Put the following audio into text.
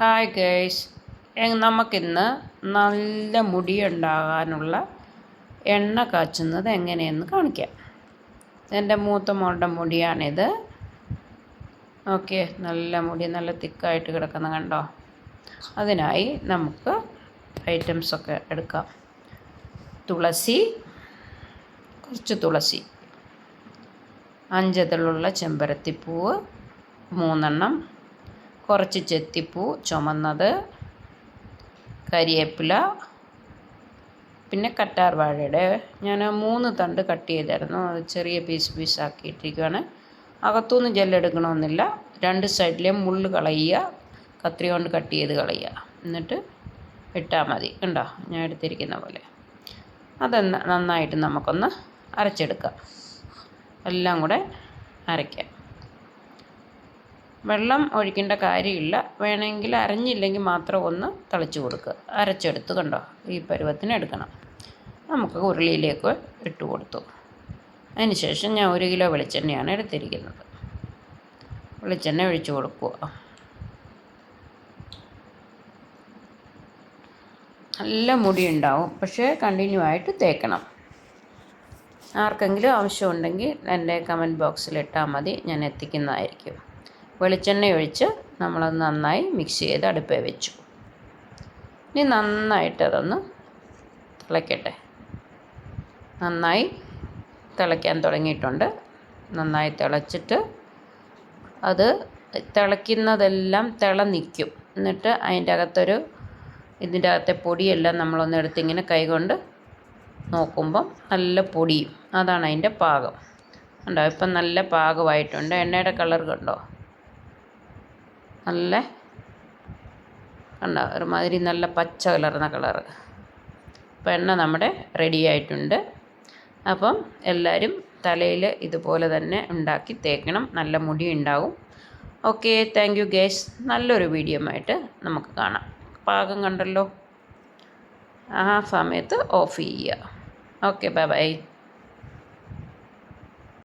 Hi girls നമുക്കിന്ന് നല്ല മുടി ഉണ്ടാകാനുള്ള എണ്ണ കാച്ചുന്നത് എങ്ങനെയെന്ന് കാണിക്കാം. എന്റെ മൂത്ത മോളുടെ മുടിയാണിത്. ഓക്കെ നല്ല മുടി നല്ല തിക്കായിട്ട് കിടക്കുന്ന കണ്ടോ? അതിനായി നമുക്ക് ഐറ്റംസൊക്കെ എടുക്കാം. തുളസി കുറച്ച് തുളസി. അഞ്ചതിലുള്ള ചെമ്പരത്തിപ്പൂവ് മൂന്നെണ്ണം കുറച്ച് ചെത്തിപ്പൂ ചുമന്നത് കരിയേപ്പില പിന്നെ കറ്റാർ വാഴയുടെ ഞാൻ മൂന്ന് തണ്ട് കട്ട് ചെയ്തായിരുന്നു. അത് ചെറിയ പീസ് പീസ് ആക്കിയിട്ടിരിക്കുകയാണ് അകത്തുനിന്ന് ജെല്ലെടുക്കണമെന്നില്ല. രണ്ട് സൈഡിലെ മുള്ള് കളയുക. കത്രി കൊണ്ട് കട്ട് ചെയ്ത് കളയുക. എന്നിട്ട് ഇട്ടാൽ മതി. കണ്ടോ? ഞാൻ എടുത്തിരിക്കുന്ന പോലെ. അത് നന്നായിട്ട് നമുക്കൊന്ന് അരച്ചെടുക്കാം. എല്ലാം കൂടെ അരയ്ക്കാം. വെള്ളം ഒഴിക്കേണ്ട കാര്യമില്ല. വേണമെങ്കിൽ അരഞ്ഞില്ലെങ്കിൽ മാത്രം ഒന്ന് തിളച്ച് കൊടുക്കുക. അരച്ചെടുത്ത് കണ്ടോ? ഈ പരുവത്തിന് എടുക്കണം. നമുക്ക് ഉരുളിയിലേക്ക് ഇട്ട് കൊടുത്തു. അതിനുശേഷം ഞാൻ ഒരു കിലോ വെളിച്ചെണ്ണയാണ് എടുത്തിരിക്കുന്നത്. വെളിച്ചെണ്ണ ഒഴിച്ചു കൊടുക്കുക. നല്ല മുടി ഉണ്ടാവും. പക്ഷേ കണ്ടിന്യൂ ആയിട്ട് തേക്കണം. ആർക്കെങ്കിലും ആവശ്യമുണ്ടെങ്കിൽ എന്റെ കമന്റ് ബോക്സിൽ ഇട്ടാൽ മതി. ഞാൻ എത്തിക്കുന്നതായിരിക്കും. വെളിച്ചെണ്ണ ഒഴിച്ച് നമ്മളത് നന്നായി മിക്സ് ചെയ്ത് അടുപ്പേ വെച്ചു. ഇനി നന്നായിട്ട് അതൊന്ന് തിളയ്ക്കട്ടെ നന്നായി തിളയ്ക്കാൻ തുടങ്ങിയിട്ടുണ്ട്. നന്നായി തിളച്ചിട്ട് അത് തിളയ്ക്കുന്നതെല്ലാം തിള നിൽക്കും. എന്നിട്ട് അതിന്റെ അകത്തൊരു ഇതിന്റെ അകത്തെ പൊടിയെല്ലാം നമ്മളൊന്ന് എടുത്തിങ്ങനെ കൈകൊണ്ട് നോക്കുമ്പം നല്ല പൊടിയും. അതാണ് അതിന്റെ പാകം. കണ്ടോ? ഇപ്പം നല്ല പാകമായിട്ടുണ്ട്. എണ്ണയുടെ കളർ കണ്ടോ? നല്ല കണ്ട ഒരുമാതിരി നല്ല പച്ച കലർന്ന കളറ്. അപ്പം എണ്ണ നമ്മുടെ റെഡി ആയിട്ടുണ്ട്. അപ്പം എല്ലാവരും തലയിൽ ഇതുപോലെ തന്നെ ഉണ്ടാക്കി തേക്കണം. നല്ല മുടി ഉണ്ടാവും. ഓക്കെ താങ്ക് യു ഗേസ് നല്ലൊരു വീഡിയോ ആയിട്ട് നമുക്ക് കാണാം. പാകം കണ്ടല്ലോ. ആ സമയത്ത് ഓഫ് ചെയ്യുക. Okay bye bye